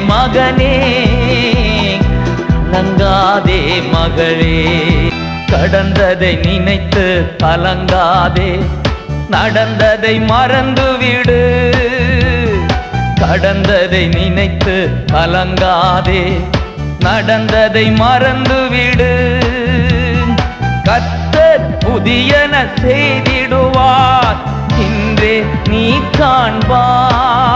மகனே கலங்காதே மகளே. கடந்ததை நினைத்து கலங்காதே. நடந்ததை மறந்துவிடு. கடந்ததை நினைத்து கலங்காதே. நடந்ததை மறந்துவிடு. கத்தர் புதியன செய்திடுவார். இன்றே நீ காண்பார்.